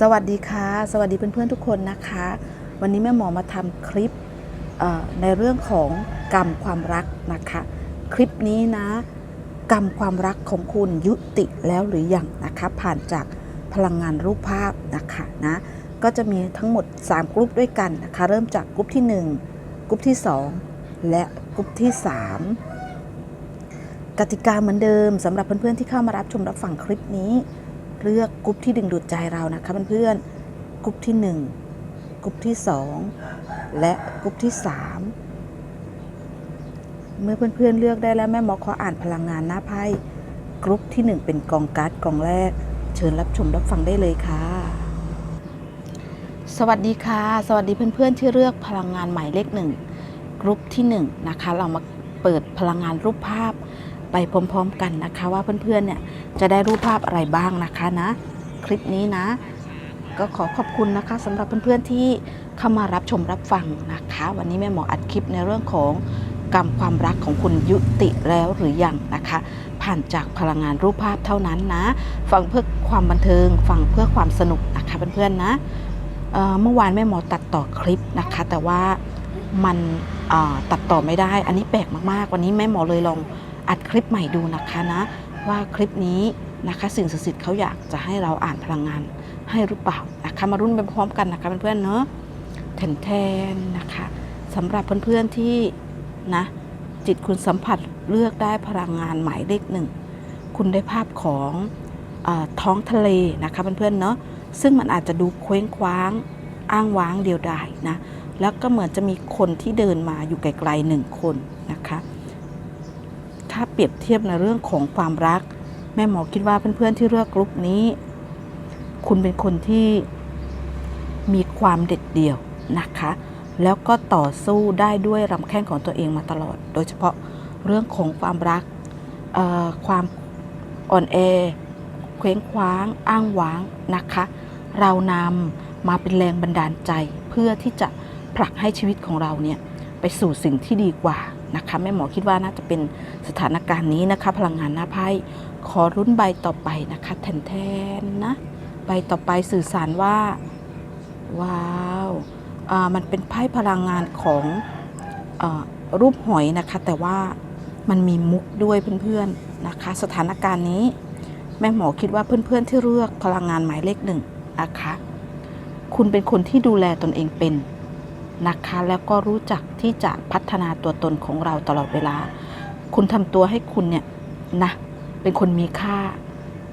สวัสดีค่ะ สวัสดีเพื่อนๆทุกคนนะคะ วันนี้แม่หมอมาทำคลิปในเรื่องของกรรมความรักนะคะ คลิปนี้นะ กรรมความรักของคุณยุติแล้วหรือยังนะคะ ผ่านจากพลังงานรูปภาพนะคะนะก็จะมีทั้งหมด 3 กลุ่มด้วยกันนะคะ เริ่มจากกลุ่มที่ 1 กลุ่มที่ 2 และกลุ่มที่ 3 กติกาเหมือนเดิมสำหรับเพื่อนๆที่เข้ามารับชมรับฟังคลิปนี้ เลือกกลุ่มที่ดึงดูดใจเรานะคะเพื่อนๆกลุ่มที่ 1กลุ่มที่ 2 และกลุ่มที่ 3 เมื่อเพื่อนๆเลือกได้แล้วแม่หมอขออ่านพลังงานหน้าไพ่กลุ่มที่ 1 เป็นกองการ์ดกองแรก เชิญรับชมรับฟังได้เลยค่ะ สวัสดีค่ะ สวัสดีเพื่อนๆที่เลือกพลังงานหมายเลขหนึ่งกลุ่มที่1นงนะคะเรามาเปิดพลังงานรูปภาพ ไปพร้อมๆกันนะคะว่าเพื่อนๆเนี่ยจะได้รูปภาพอะไรบ้างนะคะนะ คลิปนี้นะ ก็ขอขอบคุณนะคะสำหรับเพื่อนๆที่เข้ามารับชมรับฟังนะคะ วันนี้แม่หมออัดคลิปในเรื่องของกรรมความรักของคุณยุติแล้วหรือยังนะคะ ผ่านจากพลังงานรูปภาพเท่านั้นนะ ฟังเพื่อความบันเทิง ฟังเพื่อความสนุกนะคะเพื่อนๆนะเเมื่อวานแม่หมอตัดต่อคลิปนะคะ แต่ว่ามันตัดต่อไม่ได้ อันนี้แปลกมากๆ วันนี้แม่หมอเลยลอง อัดคลิปใหม่ดูนะคะนะ ว่าคลิปนี้นะคะสิ่งศักดิ์สิทธิ์เขาอยากจะให้เราอ่านพลังงานให้หรือเปล่านะคะมารุ่นไปพร้อมกันนะคะเพื่อนๆเนาะแทนแทนๆนะคะสำหรับเพื่อนๆที่นะจิตคุณสัมผัสเลือกได้พลังงานหมายเลขหนึ่งคุณได้ภาพของออท้องทะเลนะคะเพื่อนๆเนาะซึ่งมันอาจจะดูเคว้งคว้างอ้างว้างเดียวดายนะแล้วก็เหมือนจะมีคนที่เดินมาอยู่ไกลๆหนึ่งคนนะคะ ถ้าเปรียบเทียบในเรื่องของความรัก แม่หมอคิดว่าเพื่อนๆที่เลือกกลุ่มนี้ คุณเป็นคนที่มีความเด็ดเดี่ยวนะคะ แล้วก็ต่อสู้ได้ด้วยลำแข้งของตัวเองมาตลอด โดยเฉพาะเรื่องของความรักความอ่อนแอเคว้งคว้าง อ้างว้างนะคะ เรานำมาเป็นแรงบันดาลใจเพื่อที่จะผลักให้ชีวิตของเราเนี่ย ไปสู่สิ่งที่ดีกว่า นะคะแม่หมอคิดว่าน่าจะเป็นสถานการณ์นี้นะคะ พลังงานหน้าไพ่ขอรุ่นใบต่อไปนะคะแทนแทนๆนะใบต่อไปสื่อสารว่าว้าวมันเป็นไพ่พลังงานของอรูปหอยนะคะ แต่ว่ามันมีมุกด้วยเพื่อนๆนะคะ สถานการณ์นี้ แม่หมอคิดว่าเพื่อนๆที่เลือกพลังงานหมายเลขหนึ่งนะคะ คุณเป็นคนที่ดูแลตนเองเป็น นะคะ แล้วก็รู้จักที่จะพัฒนาตัวตนของเราตลอดเวลา คุณทำตัวให้คุณเนี่ยนะเป็นคนมีค่า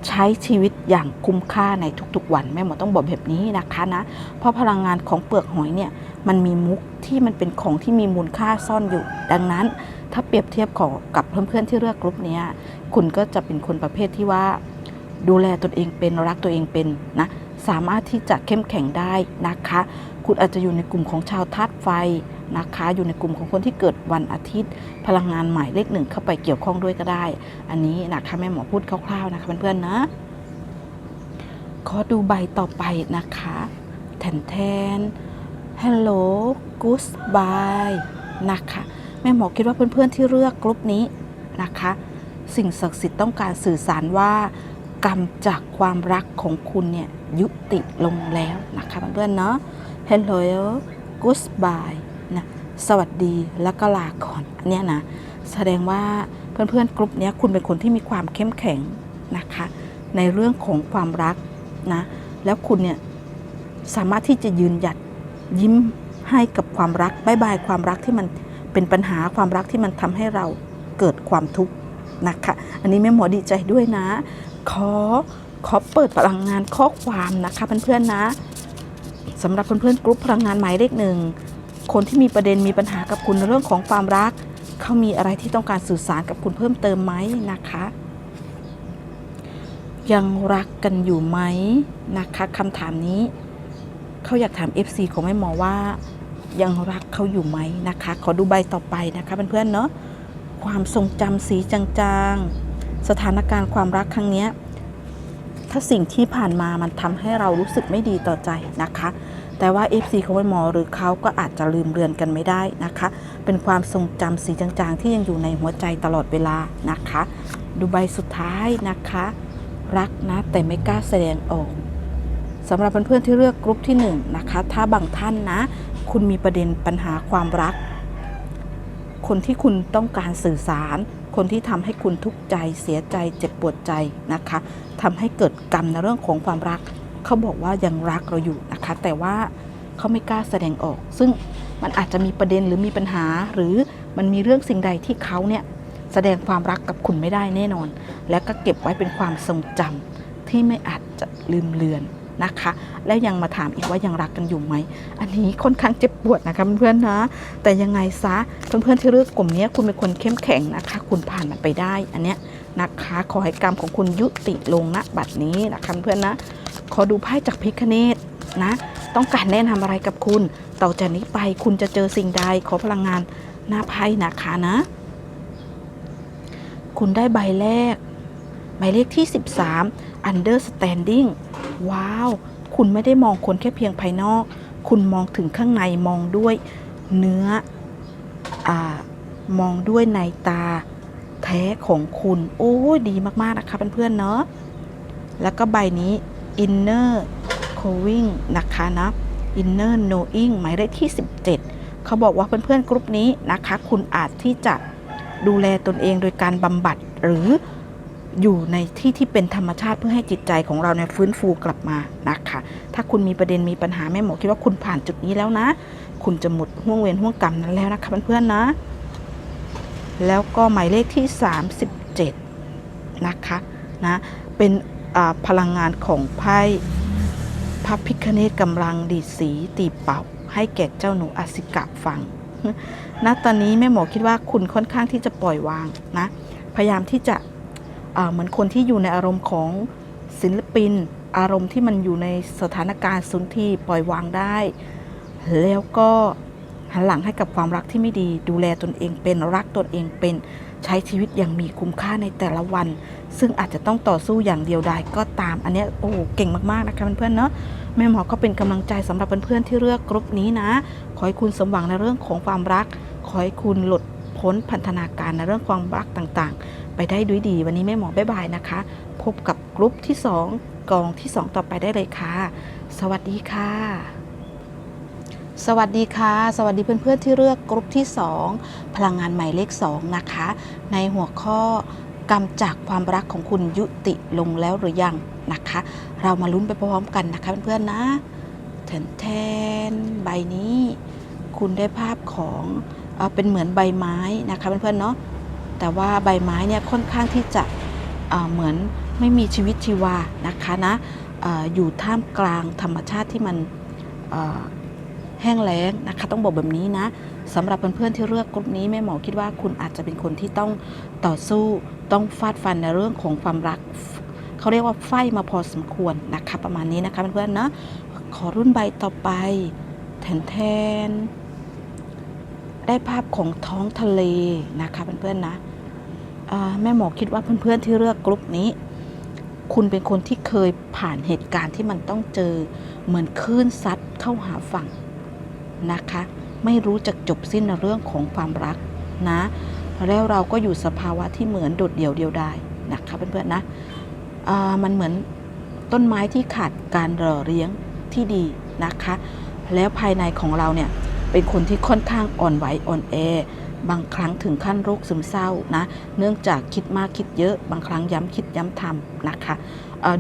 ใช้ชีวิตอย่างคุ้มค่าในทุกๆ วันแม่หมอต้องบอกแบบนี้นะคะนะ เพราะพลังงานของเปลือกหอยเนี่ยมันมีมุกที่มันเป็นของที่มีมูลค่าซ่อนอยู่ ดังนั้น ถ้าเปรียบเทียบของกับเพื่อนๆที่เลือกกลุ่มนี้คุณก็จะเป็นคนประเภทที่ว่า ดูแลตนเองเป็นรักตัวเองเป็นนะ สามารถที่จะเข้มแข็งได้นะคะ คุณอาจจะอยู่ในกลุ่มของชาวธาตุไฟนะคะ อยู่ในกลุ่มของคนที่เกิดวันอาทิตย์ พลังงานหมายเลขหนึ่งเข้าไปเกี่ยวข้องด้วยก็ได้ อันนี้นะคะแม่หมอพูดคร่าวๆนะคะเพื่อนๆนะขอดูใบต่อไปนะคะแทนแทน Hello Goodbye นะคะ แม่หมอคิดว่าเพื่อนๆที่เลือกกลุ่มนี้นะคะ สิ่งศักดิ์สิทธิ์ต้องการสื่อสารว่า กรรมจากความรักของคุณเนี่ยยุติลงแล้วนะคะเพื่อนๆเนาะ Hello Goodbye นะสวัสดีแล้วก็ลาก่อนอันเนี้ยนะแสดงว่าเพื่อนๆกลุ่มนี้คุณเป็นคนที่มีความเข้มแข็งนะคะ ในเรื่องของความรักนะแล้วคุณเนี่ยสามารถที่จะยืนหยัดยิ้มให้กับความรักบายบายความรักที่มันเป็นปัญหาความรักที่มันทำให้เราเกิดความทุกข์นะคะ อันนี้แม่หมอดีใจด้วยนะ ขอขอเปิดพลังงานข้อความนะคะเพื่อนๆนะสำหรับเพื่อนๆกลุ่มพลังงานหมายเลขหนึ่งคนที่มีประเด็นมีปัญหากับคุณในเรื่องของความรัก เขามีอะไรที่ต้องการสื่อสารกับคุณเพิ่มเติมไหมนะคะ ยังรักกันอยู่ไหมนะคะคำถามนี้ เขาอยากถาม FC ของแม่หมอว่า ยังรักเขาอยู่ไหมนะคะ ขอดูใบต่อไปนะคะเพื่อนๆเนาะความทรงจำสีจางๆ สถานการณ์ความรักครั้งนี้ถ้าสิ่งที่ผ่านมามันทำให้เรารู้สึกไม่ดีต่อใจนะคะ แต่ว่า FC ของแม่หมอหรือเขาก็อาจจะลืมเลือนกันไม่ได้นะคะ เป็นความทรงจำสีจางๆ ที่ยังอยู่ในหัวใจตลอดเวลานะคะ ดูใบสุดท้ายนะคะ รักนะแต่ไม่กล้าแสดงออกสำหรับเพื่อนๆที่เลือกกรุ๊ปที่1นะคะ ถ้าบางท่านนะ คุณมีประเด็นปัญหาความรัก คนที่คุณต้องการสื่อสาร คนที่ทำให้คุณทุกข์ใจเสียใจเจ็บปวดใจนะคะทำให้เกิดกรรมในเรื่องของความรัก เขาบอกว่ายังรักเราอยู่นะคะ แต่ว่าเขาไม่กล้าแสดงออก ซึ่งมันอาจจะมีประเด็นหรือมีปัญหา หรือมันมีเรื่องสิ่งใดที่เขาเนี่ยแสดงความรักกับคุณไม่ได้แน่นอน และก็เก็บไว้เป็นความทรงจำที่ไม่อาจจะลืมเลือน นะคะ แล้วยังมาถามอีกว่ายังรักกันอยู่ไหม อันนี้ค่อนข้างเจ็บปวดนะคะเพื่อนๆนะ แต่ยังไงซะเพื่อนๆที่เลือกกลุ่มนี้คุณเป็นคนเข้มแข็งนะคะ คุณผ่านมันไปได้อันเนี้ยนะคะขอให้กรรมของคุณยุติลงณบัดนี้นะคะเพื่อนๆนะ ขอดูไพ่จากพิคเนตนะ ต้องการแนะนำอะไรกับคุณ ต่อจากนี้ไปคุณจะเจอสิ่งใดขอพลังงานหน้าไพ่นะคะนะ คุณได้ใบแรกหมายเลขที่ 13 understanding ว้าว คุณไม่ได้มองคนแค่เพียงภายนอก คุณมองถึงข้างในมองด้วยเนื้ออมองด้วยในตาแท้ของคุณ โอ้ดีมาก ๆ นะคะเพื่อนๆเนาะแล้วก็ใบนี้ inner knowing นะคะนะ inner knowing หมายเลขที่ 17 เขาบอกว่าเพื่อนๆกรุ๊ปนี้นะคะ คุณอาจที่จะดูแลตนเองโดยการบำบัดหรือ อยู่ในที่ที่เป็นธรรมชาติเพื่อให้จิตใจของเราเนี่ยฟื้นฟูกลับมานะคะ ถ้าคุณมีประเด็นมีปัญหาแม่หมอคิดว่าคุณผ่านจุดนี้แล้วนะ คุณจะหมดห่วงเวรห่วงกรรมนั้นแล้วนะคะเพื่อนๆนะ แล้วก็หมายเลขที่ 37 นะคะนะเป็นพลังงานของไพ่พระพิคเนตกำลังดีสีตีเป่า ให้แก่เจ้าหนูอสิกะฟังณตอนนี้แม่หมอคิดว่าคุณค่อนข้างที่จะปล่อยวางนะ พยายามที่จะ เหมือนคนที่อยู่ในอารมณ์ของศิลปิน อารมณ์ที่มันอยู่ในสถานการณ์สุนทรีปล่อยวางได้ แล้วก็หันหลังให้กับความรักที่ไม่ดี ดูแลตนเองเป็นรักตนเองเป็นใช้ชีวิตอย่างมีคุ้มค่าในแต่ละวัน ซึ่งอาจจะต้องต่อสู้อย่างเดียวดายก็ตามอันนี้โอ้เก่งมากๆนะคะเพื่อนๆเนาะแม่หมอก็เป็นกำลังใจสำหรับเพื่อนๆที่เลือกกรุ๊ปนี้นะ ขอให้คุณสมหวังในเรื่องของความรัก ขอให้คุณหลุดพ้นพันธนาการในเรื่องความรักต่างๆ ไปได้ด้วยดี วันนี้แม่หมอบ๊ายบายนะคะ พบกับกรุ๊ปที่ 2 กองที่ 2 ต่อไปได้เลยค่ะ สวัสดีค่ะ สวัสดีค่ะ สวัสดีเพื่อนๆที่เลือกกรุ๊ปที่ 2 พลังงานหมายเลข 2 นะคะ ในหัวข้อกำจากความรักของคุณยุติลงแล้วหรือยังนะคะ เรามาลุ้นไปพร้อมๆกันนะคะเพื่อนๆนะแทนแทนใบนี้ คุณได้ภาพของเอเป็นเหมือนใบไม้นะคะเพื่อนๆเนาะ แต่ว่าใบไม้เนี่ยค่อนข้างที่จะเเหมือนไม่มีชีวิตชีวานะคะนะอออยู่ท่ามกลางธรรมชาติที่มันแห้งแล้งนะคะต้องบอกแบบนี้นะสำหรับเพื่อนๆที่เลือกกลุ่มนี้แม่หมอคิดว่าคุณอาจจะเป็นคนที่ต้องต่อสู้ต้องฟาดฟันในเรื่องของความรักเขาเรียกว่าไฟมาพอสมควรนะคะประมาณนี้นะคะเพื่อนๆเนาะขอรุ่นใบต่อไปแทนแทนได้ภาพของท้องทะเลนะคะเพื่อนๆนะ แม่หมอคิดว่าเพื่อนๆที่เลือกกลุ่มนี้ คุณเป็นคนที่เคยผ่านเหตุการณ์ที่มันต้องเจอเหมือนคลื่นซัดเข้าหาฝั่งนะคะ ไม่รู้จักจบสิ้นเรื่องของความรักนะแล้วเราก็อยู่สภาวะที่เหมือนโดดเดี่ยวเดียวดายนะคะเพื่อนๆนะมันเหมือนต้นไม้ที่ขาดการหล่อเลี้ยงที่ดีนะคะ แล้วภายในของเราเนี่ยเป็นคนที่ค่อนข้างอ่อนไหวอ่อนแอ บางครั้งถึงขั้นโรคซึมเศร้านะเนื่องจากคิดมากคิดเยอะ บางครั้งย้ำคิดย้ำทำนะคะ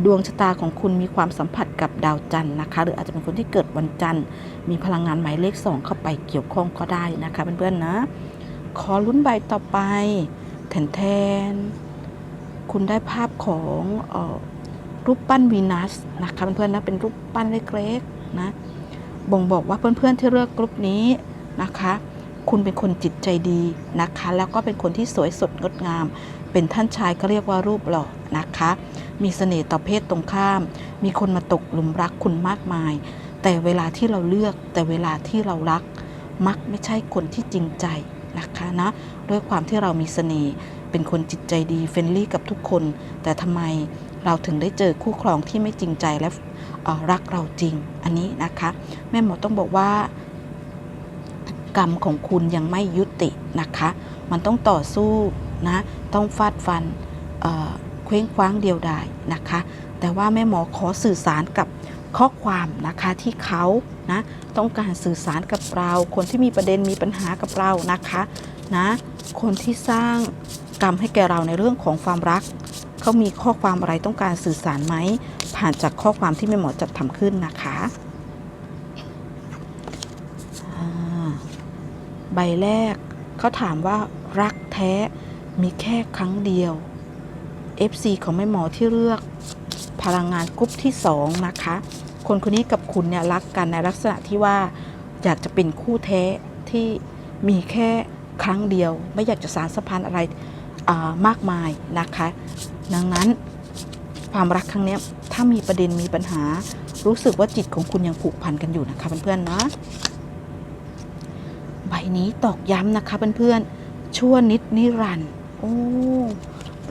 ดวงชะตาของคุณมีความสัมผัสกับดาวจันทร์นะคะ หรืออาจจะเป็นคนที่เกิดวันจันทร์ มีพลังงานหมายเลขสองเข้าไปเกี่ยวข้องก็ได้นะคะเพื่อนๆนะ ขอลุ้นใบต่อไปแทนแทนคุณได้ภาพของออรูปปั้นวีนัสนะคะเพื่อนๆนะเป็นรูปปั้นเล็กๆนะบ่งบอกว่าเพื่อนๆที่เลือกกลุ่มนี้นะคะ คุณเป็นคนจิตใจดีนะคะ แล้วก็เป็นคนที่สวยสดงดงาม เป็นท่านชายก็เรียกว่ารูปหล่อนะคะ มีเสน่ห์ต่อเพศตรงข้าม มีคนมาตกหลุมรักคุณมากมาย แต่เวลาที่เราเลือกแต่เวลาที่เรารัก มักไม่ใช่คนที่จริงใจนะคะนะด้วยความที่เรามีเสน่ห์เป็นคนจิตใจดีเฟรนลี่กับทุกคน แต่ทำไมเราถึงได้เจอคู่ครองที่ไม่จริงใจและรักเราจริง อันนี้นะคะ แม่หมอต้องบอกว่า กรรมของคุณยังไม่ยุตินะคะ มันต้องต่อสู้นะ ต้องฟาดฟันเอ่อเคว้งคว้างเดียวดายนะคะ แต่ว่าแม่หมอขอสื่อสารกับข้อความนะคะที่เขานะต้องการสื่อสารกับเรา คนที่มีประเด็นมีปัญหากับเรานะคะนะคนที่สร้างกรรมให้แก่เราในเรื่องของความรัก เขามีข้อความอะไรต้องการสื่อสารไหมผ่านจากข้อความที่แม่หมอจัดทำขึ้นนะคะอ่า ใบแรก เขาถามว่ารักแท้มีแค่ครั้งเดียว FC ของแม่หมอที่เลือก พลังงานกรุ๊ปที่2นะคะ คนคนนี้กับคุณเนี่ยรักกันในลักษณะที่ว่าอยากจะเป็นคู่แท้ที่มีแค่ครั้งเดียว ไม่อยากจะสารสัมพันธ์อะไรอ่ามากมายนะคะ ดังนั้นความรักครั้งนี้ถ้ามีประเด็นมีปัญหา รู้สึกว่าจิตของคุณยังผูกพันกันอยู่นะคะเพื่อนๆนะ ใบนี้ตอกย้ำนะคะเพื่อนๆชั่วนิดนิรันดร์โอ้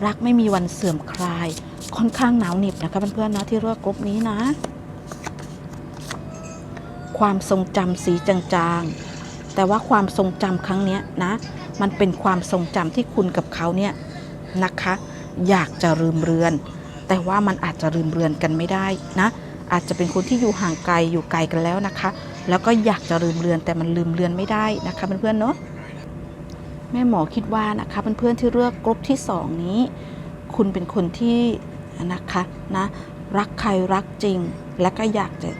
รักไม่มีวันเสื่อมคลาย ค่อนข้างหนาวเหน็บนะคะเพื่อนๆนะที่เลือกกรุ๊ปนี้นะ ความทรงจำสีจางๆ แต่ว่าความทรงจำครั้งนี้นะ มันเป็นความทรงจำที่คุณกับเขาเนี่ยนะคะ อยากจะลืมเรือน แต่ว่ามันอาจจะลืมเรือนกันไม่ได้นะ อาจจะเป็นคนที่อยู่ห่างไกลอยู่ไกลกันแล้วนะคะ แล้วก็อยากจะลืมเรือนแต่มันลืมเรือนไม่ได้นะคะเพื่อนๆเนาะแม่หมอคิดว่านะคะเพื่อนๆที่เลือกกรุ๊ปที่สองนี้ คุณเป็นคนที่นะคะนะรักใครรักจริง และก็อยากจะ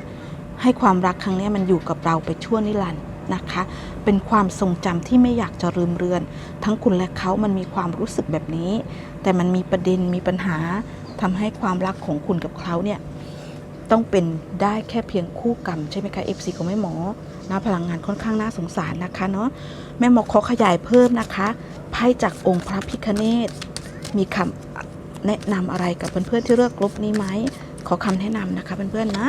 ให้ความรักครั้งนี้มันอยู่กับเราไปชั่วนิรันดร์นะคะ เป็นความทรงจำที่ไม่อยากจะลืมเรือน ทั้งคุณและเขามันมีความรู้สึกแบบนี้ แต่มันมีประเด็นมีปัญหาทำให้ความรักของคุณกับเขาเนี่ย ต้องเป็นได้แค่เพียงคู่กรรมใช่ไหมคะ FC ของแม่หมอนะพลังงานค่อนข้างน่าสงสารนะคะเนาะแม่หมอขอขยายเพิ่มนะคะไพ่จากองค์พระพิคเนตมีคำแนะนำอะไรกับเพื่อนๆที่เลือกกลุ่มนี้ไหมขอคำแนะนำนะคะเพื่อนๆนะ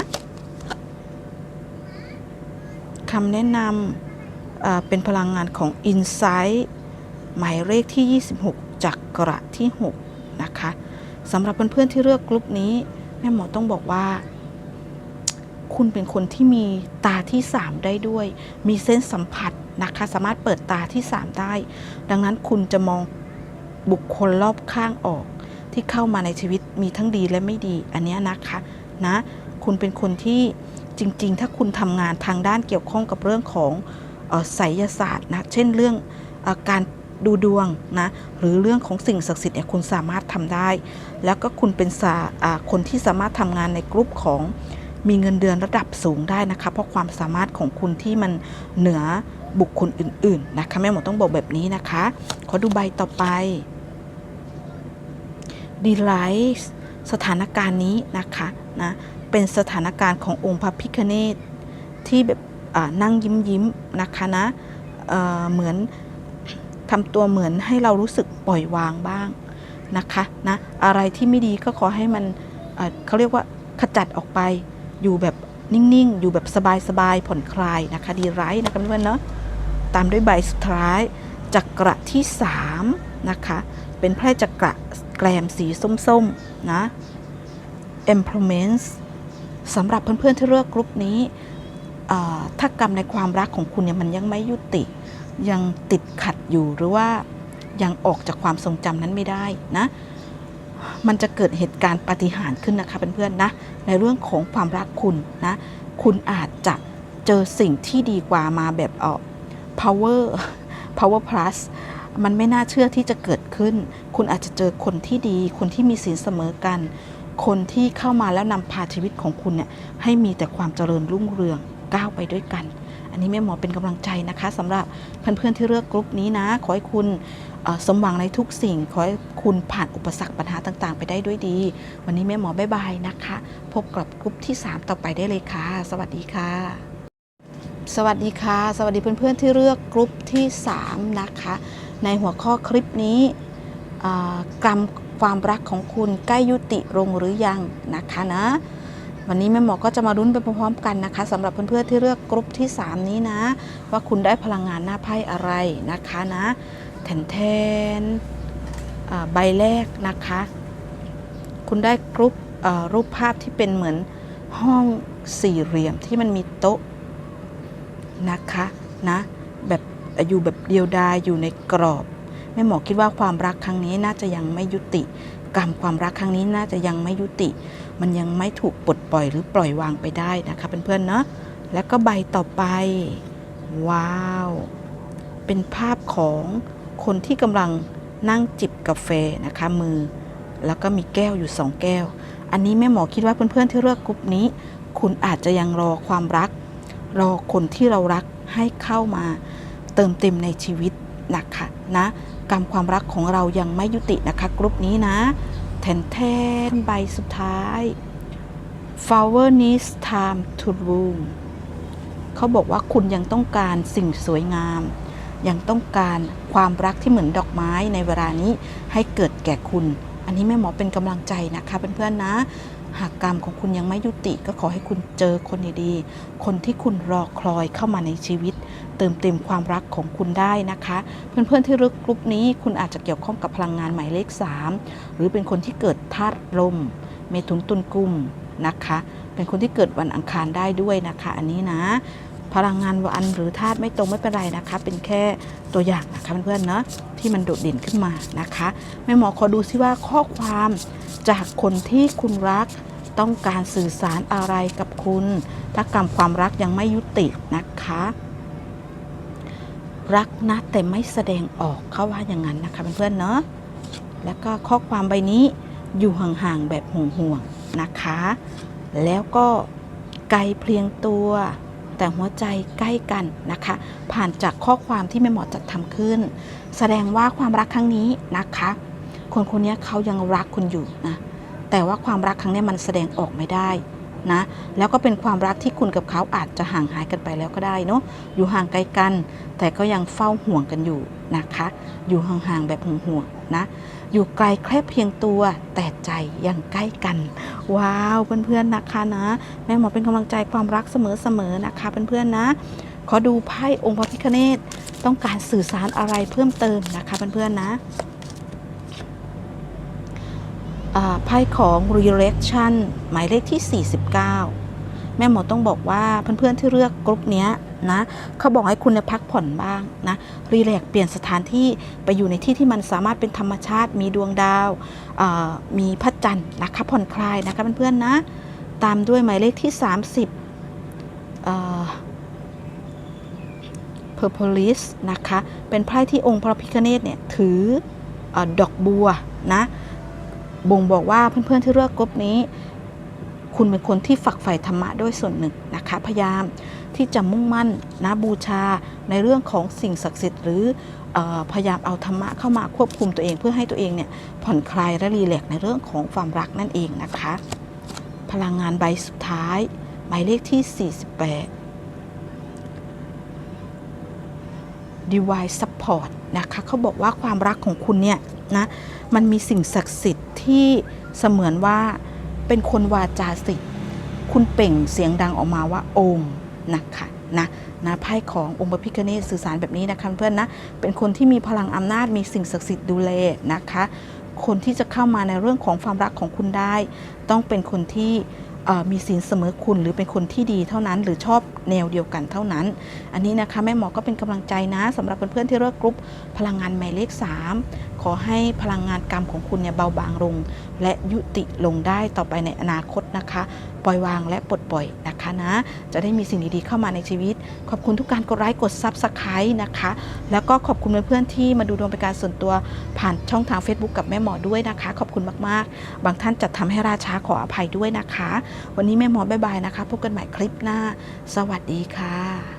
คำแนะนำเป็นพลังงานของ Insight หมายเลขที่ 26 จากกระที่ 6 นะคะสำหรับเพื่อนๆที่เลือกกลุ่มนี้ แม่หมอต้องบอกว่า คุณเป็นคนที่มีตาที่ 3 ได้ด้วย มีเส้นสัมผัสนะคะ สามารถเปิดตาที่ 3 ได้ ดังนั้นคุณจะมองบุคคลรอบข้างออก ที่เข้ามาในชีวิตมีทั้งดีและไม่ดี อันนี้นะคะนะ คุณเป็นคนที่จริง ๆ ถ้าคุณทำงานทางด้านเกี่ยวข้องกับเรื่องของออไสยศาสตร์นะ เช่นเรื่องอการดูดวงนะหรือเรื่องของสิ่งศักดิ์สิทธิ์เนี่ยคุณสามารถทำได้ แล้วก็คุณเป็นสาคนที่สามารถทำงานในกลุ่มของ มีเงินเดือนระดับสูงได้นะคะ เพราะความสามารถของคุณที่มันเหนือบุคคลอื่น ๆ นะคะ แม่หมอต้องบอกแบบนี้นะคะ ขอดูใบต่อไปดีไลท์สถานการณ์นี้นะคะนะเป็นสถานการณ์ขององค์พระพิคเนตที่แบบนั่งยิ้มยิ้มนะคะนะเเหมือนทำตัวเหมือนให้เรารู้สึกปล่อยวางบ้างนะคะนะอะไรที่ไม่ดีก็ขอให้มันเเขาเรียกว่าขจัดออกไป อยู่แบบนิ่งๆ อยู่แบบสบายๆ ผ่อนคลายนะคะ ดีไรนะคะเพื่อนๆเนาะ ตามด้วยใบสุดท้ายจักระที่3นะคะ เป็นไพ่จักระแกรมสีส้มๆ นะ e m p l o m e n t s สำหรับเพื่อนๆ ที่เลือกกลุ่มนี้ถ้ากรรมในความรักของคุณเนี่ยมันยังไม่ยุติ ยังติดขัดอยู่หรือว่ายังออกจากความทรงจำนั้นไม่ได้นะ มันจะเกิดเหตุการณ์ปาฏิหาริย์ขึ้นนะคะเพื่อนๆนะ ในเรื่องของความรักคุณนะ คุณอาจจะเจอสิ่งที่ดีกว่ามาแบบเออ power power plus มันไม่น่าเชื่อที่จะเกิดขึ้น คุณอาจจะเจอคนที่ดี คนที่มีศีลเสมอกัน คนที่เข้ามาแล้วนำพาชีวิตของคุณเนี่ยให้มีแต่ความเจริญรุ่งเรืองก้าวไปด้วยกัน อันนี้แม่หมอเป็นกำลังใจนะคะสำหรับเพื่อนๆที่เลือกกลุ่มนี้นะ ขอให้คุณสมหวังในทุกสิ่ง ขอให้คุณผ่านอุปสรรคปัญหาต่างๆ ไปได้ด้วยดี วันนี้แม่หมอบ๊ายบายนะคะ พบกับกลุ่มที่ 3 ต่อไปได้เลยค่ะ สวัสดีค่ะ สวัสดีค่ะ สวัสดีเพื่อนๆที่เลือกกลุ่มที่ 3 นะคะ ในหัวข้อคลิปนี้กรรมความรักของคุณใกล้ยุติลงหรือยังนะคะนะ วันนี้แม่หมอก็จะมารุ้นไปพร้อมๆกันนะคะสำหรับเพื่อนๆที่เลือกกลุ่มที่ 3 นี้นะ ว่าคุณได้พลังงานหน้าไพ่อะไรนะคะนะแทนแทนใบแรกนะคะ คุณได้กรุ๊ปรูปภาพที่เป็นเหมือนห้องสี่เหลี่ยมที่มันมีโต๊ะนะคะนะแบบอยู่แบบเดียวดายอยู่ในกรอบแม่หมอคิดว่าความรักครั้งนี้น่าจะยังไม่ยุติ กรรมความรักครั้งนี้น่าจะยังไม่ยุติ มันยังไม่ถูกปลดปล่อยหรือปล่อยวางไปได้นะคะเพื่อนๆเนาะแล้วก็ใบต่อไป ว้าว เป็นภาพของคนที่กำลังนั่งจิบกาแฟนะคะมือ แล้วก็มีแก้วอยู่สองแก้ว อันนี้แม่หมอคิดว่าเพื่อนๆที่เลือกกลุ่มนี้ คุณอาจจะยังรอความรัก รอคนที่เรารักให้เข้ามาเติมเต็มในชีวิตนะคะนะกรรมความรักของเรายังไม่ยุตินะคะกลุ่มนี้นะ แทนแทนใบสุดท้าย flower needs time to bloom เขาบอกว่าคุณยังต้องการสิ่งสวยงาม ยังต้องการความรักที่เหมือนดอกไม้ในเวลานี้ให้เกิดแก่คุณ อันนี้แม่หมอเป็นกำลังใจนะคะเพื่อนๆนะ หากกรรมของคุณยังไม่ยุติก็ขอให้คุณเจอคนดีๆ คนที่คุณรอคอยเข้ามาในชีวิต เติมเต็มความรักของคุณได้นะคะ เพื่อนๆที่รึกกลุ่มนี้คุณอาจจะเกี่ยวข้องกับพลังงานหมายเลข 3 หรือเป็นคนที่เกิดธาตุลม เมถุนตุลกุมนะคะ เป็นคนที่เกิดวันอังคารได้ด้วยนะคะ อันนี้นะ พลังงานวันหรือธาตุไม่ตรงไม่เป็นไรนะคะ เป็นแค่ตัวอย่างนะคะเพื่อนๆเนาะที่มันโดดเด่นขึ้นมานะคะแม่หมอขอดูซิว่าข้อความจากคนที่คุณรักต้องการสื่อสารอะไรกับคุณ ถ้ากรรมความรักยังไม่ยุตินะคะ รักนะแต่ไม่แสดงออกเขาว่าอย่างนั้นนะคะเพื่อนๆเนาะแล้วก็ข้อความใบนี้อยู่ห่างๆแบบห่วงๆนะคะ แล้วก็ไกลเพียงตัว แต่หัวใจใกล้กันนะคะ ผ่านจากข้อความที่แม่หมอจัดทำขึ้น แสดงว่าความรักครั้งนี้นะคะ คนคนนี้เขายังรักคุณอยู่นะแต่ว่าความรักครั้งนี้มันแสดงออกไม่ได้ นะ แล้วก็เป็นความรักที่คุณกับเขาอาจจะห่างหายกันไปแล้วก็ได้เนาะอยู่ห่างไกลกัน แต่ก็ยังเฝ้าห่วงกันอยู่นะคะ อยู่ห่างๆแบบห่วงๆนะอยู่ไกลแค่เพียงตัวแต่ใจยังใกล้กัน ว้าวเพื่อนๆนะคะนะ แม่หมอเป็นกำลังใจความรักเสมอๆนะคะเพื่อนๆนะ ขอดูไพ่องค์พระพิฆเนศต้องการสื่อสารอะไรเพิ่มเติมนะคะเพื่อนๆนะ ไพ่ของ Reelection หมายเลขที่ 49 แม่หมอต้องบอกว่าเพื่อนๆที่เลือกกลุ่มนี้นะเขาบอกให้คุณเนี่ยพักผ่อนบ้างนะรีแลกเปลี่ยนสถานที่ไปอยู่ในที่ที่มันสามารถเป็นธรรมชาติมีดวงดาวมีพระจันทร์นะคะผ่อนคลายนะคะเพื่อนๆนะตามด้วยหมายเลขที่ 30เอ่อ Purpolis นะคะเป็นไพ่ที่องค์พระพิฆเนศเนี่ยถืออดอกบัวนะ บ่งบอกว่าเพื่อนๆที่เลือกกรุ๊ปนี้ คุณเป็นคนที่ฝักใฝ่ธรรมะด้วยส่วนหนึ่งนะคะ พยายามที่จะมุ่งมั่นนะบูชาในเรื่องของสิ่งศักดิ์สิทธิ์หรือออพยายามเอาธรรมะเข้ามาควบคุมตัวเอง เพื่อให้ตัวเองเนี่ยผ่อนคลายและรีแลกซ์ในเรื่องของความรักนั่นเองนะคะ พลังงานใบสุดท้ายหมายเลขที่ 48 Divine Support นะคะเขาบอกว่าความรักของคุณเนี่ยนะมันมีสิ่งศักดิ์สิทธิ์ที่เสมือนว่าเป็นคนวาจาสิทธิ์คุณเป่งเสียงดังออกมาว่าโอมนะคะนะนะไพ่ขององค์พระพิฆเนศสื่อสารแบบนี้นะคะเพื่อนนะเป็นคนที่มีพลังอำนาจมีสิ่งศักดิ์สิทธิ์ดูแลนะคะ คนที่จะเข้ามาในเรื่องของความรักของคุณได้ ต้องเป็นคนที่ มีศีลเสมอคุณหรือเป็นคนที่ดีเท่านั้น หรือชอบแนวเดียวกันเท่านั้น อันนี้นะคะแม่หมอก็เป็นกำลังใจนะสำหรับเพื่อนๆที่เลือกกรุ๊ปพลังงานหมายเลข 3 ขอให้พลังงานกรรมของคุณเนี่ยเบาบางลง และยุติลงได้ต่อไปในอนาคตนะคะ ปล่อยวางและปลดปล่อยนะคะนะ จะได้มีสิ่งดีๆเข้ามาในชีวิต ขอบคุณทุกการกดไลค์กดซับสไครต์นะคะ แล้วก็ขอบคุณเพื่อนๆที่มาดูดวงเป็นการส่วนตัวผ่านช่องทาง Facebook กับแม่หมอด้วยนะคะ ขอบคุณมากๆ บางท่านจัดทำให้ราช้าขออภัยด้วยนะคะ วันนี้แม่หมอบ๊ายบายนะคะพบกันใหม่คลิปหน้า สวัสดีค่ะ